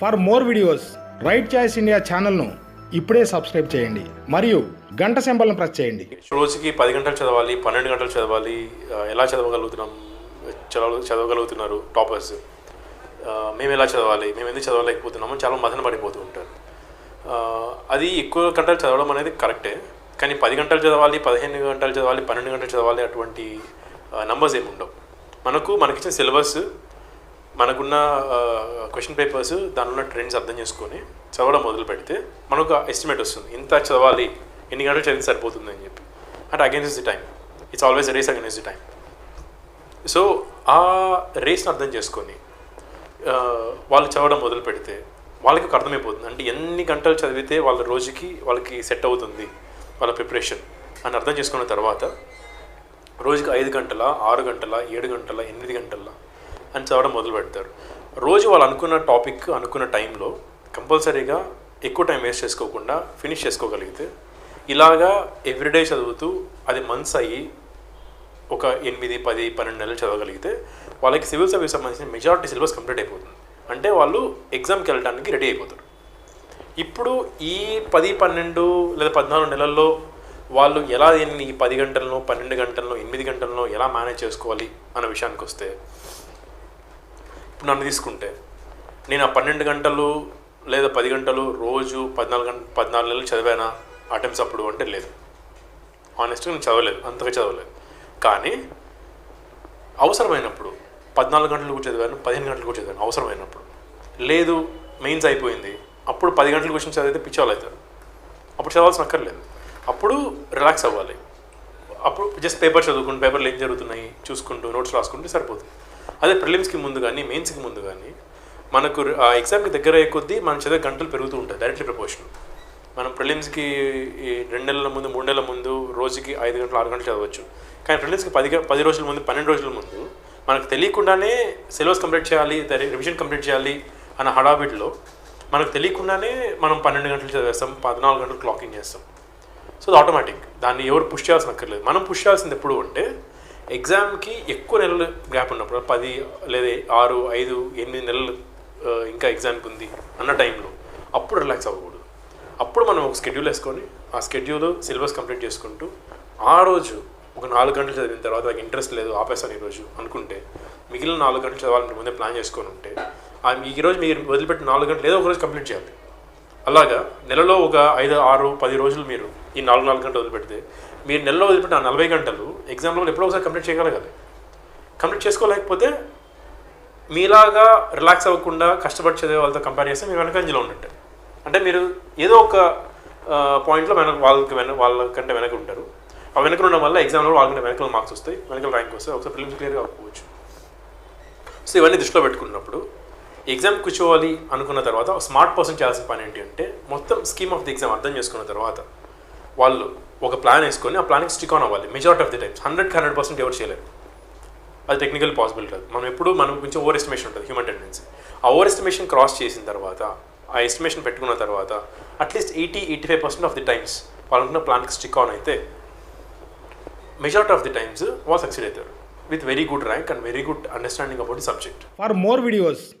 For more videos right choice India ఛానల్ను ఇప్పుడే subscribe చేయండి. మరియు గంట సింబల్ను ప్రెస్ చేయండి. రోజుకి పది గంటలు చదవాలి పన్నెండు గంటలు చదవాలి ఎలా చదవగలుగుతున్నాం? చదవ చదవగలుగుతున్నారు టాపర్స్. మేము ఎలా చదవాలి? మేము ఎందుకు చదవలేకపోతున్నాము చాలా మదన పడిపోతూ ఉంటారు. అది ఎక్కువ గంటలు చదవడం అనేది కరెక్టే. కానీ పది గంటలు చదవాలి పదిహేను గంటలు చదవాలి పన్నెండు గంటలు చదవాలి అటువంటి నంబర్స్ ఏమి ఉండవు మనకు మనకిచ్చిన సిలబస్ మనకున్న క్వశ్చన్ పేపర్స్ దానిలో ఉన్న ట్రెండ్స్ అర్థం చేసుకొని చదవడం మొదలు పెడితే మనకు ఎస్టిమేట్ వస్తుంది. ఇంత చదవాలి ఎన్ని గంటలు చదివి సరిపోతుంది అని చెప్పి. అంటే against the time it's always race against the time so ఆ రేస్ని అర్థం చేసుకొని వాళ్ళు చదవడం మొదలు పెడితే వాళ్ళకి ఒక అర్థమైపోతుంది. అంటే ఎన్ని గంటలు చదివితే వాళ్ళ రోజుకి వాళ్ళకి సెట్ అవుతుంది వాళ్ళ ప్రిపరేషన్ అని అర్థం చేసుకున్న తర్వాత రోజుకి ఐదు గంటల ఆరు గంటల ఏడు గంటల ఎనిమిది గంటల అని చదవడం మొదలు పెడతారు. రోజు వాళ్ళు అనుకున్న టాపిక్ అనుకున్న టైంలో కంపల్సరీగా ఎక్కువ టైం వేస్ట్ చేసుకోకుండా ఫినిష్ చేసుకోగలిగితే ఇలాగా ఎవ్రీడే చదువుతూ అది మంత్స్ అయ్యి ఒక ఎనిమిది పది పన్నెండు నెలలు చదవగలిగితే వాళ్ళకి సివిల్ సర్వీస్ సంబంధించిన మెజారిటీ సిలబస్ కంప్లీట్ అయిపోతుంది. అంటే వాళ్ళు ఎగ్జామ్కి వెళ్ళడానికి రెడీ అయిపోతారు. ఇప్పుడు ఈ పది పన్నెండు లేదా పద్నాలుగు నెలల్లో వాళ్ళు ఎలా దీన్ని ఈ పది గంటలను పన్నెండు గంటలను ఎనిమిది గంటలను ఎలా మేనేజ్ చేసుకోవాలి అన్న విషయానికి వస్తే ఇప్పుడు నన్ను తీసుకుంటే నేను ఆ పన్నెండు గంటలు లేదా పది గంటలు రోజు పద్నాలుగు గంట పద్నాలుగు నెలలు చదివానా? అటెంప్ట్స్ అప్పుడు అంటే లేదు. ఆనెస్ట్గా నేను చదవలేదు అంతగా చదవలేదు. కానీ అవసరమైనప్పుడు పద్నాలుగు గంటలు కూడా చదివాను పదిహేను గంటలు కూడా చదివాను అవసరమైనప్పుడు. లేదు మెయిన్స్ అయిపోయింది. అప్పుడు పది గంటల క్వశ్చన్ చదివితే పిచ్చోళ్ళు అవుతారు అప్పుడు చదవాల్సిన అక్కర్లేదు అప్పుడు రిలాక్స్ అవ్వాలి. అప్పుడు జస్ట్ పేపర్ చదువుకుంటూ పేపర్లు ఏం జరుగుతున్నాయి చూసుకుంటూ నోట్స్ రాసుకుంటే సరిపోతుంది. అదే ప్రిలిమ్స్కి ముందు కానీ మెయిన్స్కి ముందు కానీ మనకు ఆ ఎగ్జామ్కి దగ్గర అయ్యే కొద్దీ మన చదివే గంటలు పెరుగుతూ ఉంటాయి డైరెక్ట్లీ ప్రపోర్షన్ మనం ప్రిలిమ్స్కి రెండు నెలల ముందు మూడు నెలల ముందు రోజుకి ఐదు గంటలు ఆరు గంటలు చదవచ్చు. కానీ ప్రిలిమ్స్కి పది పది రోజుల ముందు పన్నెండు రోజుల ముందు మనకు తెలియకుండానే సిలబస్ కంప్లీట్ చేయాలి రివిజన్ కంప్లీట్ చేయాలి అన్న హడాబిట్లో మనకు తెలియకుండానే మనం పన్నెండు గంటలు చదివేస్తాం పద్నాలుగు గంటలు క్లాకింగ్ చేస్తాం. సో అది ఆటోమేటిక్ దాన్ని ఎవరు పుష్ చేయాల్సిన అక్కర్లేదు. మనం పుష్ చేయాల్సింది ఎప్పుడు అంటే ఎగ్జామ్కి ఎక్కువ నెలలు గ్యాప్ ఉన్నప్పుడు పది లేదా ఆరు ఐదు ఎనిమిది నెలలు ఇంకా ఎగ్జామ్కి ఉంది అన్న టైంలో అప్పుడు రిలాక్స్ అవ్వకూడదు. అప్పుడు మనం ఒక స్కెడ్యూల్ వేసుకొని ఆ స్కెడ్యూల్ సిలబస్ కంప్లీట్ చేసుకుంటూ ఆ రోజు ఒక నాలుగు గంటలు చదివిన తర్వాత నాకు ఇంట్రెస్ట్ లేదు ఆపేస్తాను ఈరోజు అనుకుంటే మిగిలిన నాలుగు గంటలు చదవాలని ముందే ప్లాన్ చేసుకొని ఉంటే ఆ మీరు వదిలిపెట్టిన నాలుగు గంటలు ఏదో ఒక రోజు కంప్లీట్ చేయాలి. అలాగా నెలలో ఒక ఐదు ఆరు పది రోజులు మీరు ఈ నాలుగు నాలుగు గంటలు వదిలిపెడితే మీరు నెలలో వదిలిపెట్టిన నలభై గంటలు ఎగ్జామ్లో ఎప్పుడో ఒకసారి కంప్లీట్ చేయగలగాలి. కంప్లీట్ చేసుకోలేకపోతే మీలాగా రిలాక్స్ అవ్వకుండా కష్టపడి చదివే వాళ్ళతో కంపేర్ చేస్తే మీరు వెనకంజలో ఉన్నట్టు. అంటే మీరు ఏదో ఒక పాయింట్లో వెనక వాళ్ళకి వెనక వాళ్ళకంటే వెనక ఉంటారు. ఆ వెనక ఉండడం వల్ల ఎగ్జామ్లో వాళ్ళకంటే వెనకల మార్క్స్ వస్తాయి వెనకల ర్యాంక్ వస్తాయి ఒకసారి ఫిలిమ్స్ క్లియర్గా అవ్వచ్చు. సో ఇవన్నీ దృష్టిలో పెట్టుకున్నప్పుడు ఎగ్జామ్ కూర్చోవాలి అనుకున్న తర్వాత స్మార్ట్ పర్సన్ చేయాల్సిన పని ఏంటి అంటే మొత్తం స్కీమ్ ఆఫ్ ది ఎగ్జామ్ అర్థం చేసుకున్న తర్వాత వాళ్ళు ఒక ప్లాన్ వేసుకొని ఆ ప్లాన్కి స్టిక్ ఆన్ అవ్వాలి. మెజారిటీ ఆఫ్ ది టైమ్స్ హండ్రెడ్కి హండ్రెడ్ పర్సెంట్ ఎవరు చేయలేరు. అది టెక్నికల్ పాసిబుల్ కాదు. మనం ఎప్పుడు మనం కొంచెం ఓవర్ ఎస్టిమేషన్ ఉంటుంది హ్యూమన్ టెండెన్సీ ఆ ఓవర్ ఎస్టిమేషన్ క్రాస్ చేసిన తర్వాత ఆ ఎస్టిమేషన్ పెట్టుకున్న తర్వాత at least eighty eighty five percent of the times వాళ్ళకున్న ప్లాన్కి స్టిక్ ఆన్ అయితే మెజారిటీ ఆఫ్ ది టైమ్స్ వాళ్ళు సక్సీడ్ అవుతారు. With very good rank and very good understanding about the subject for more videos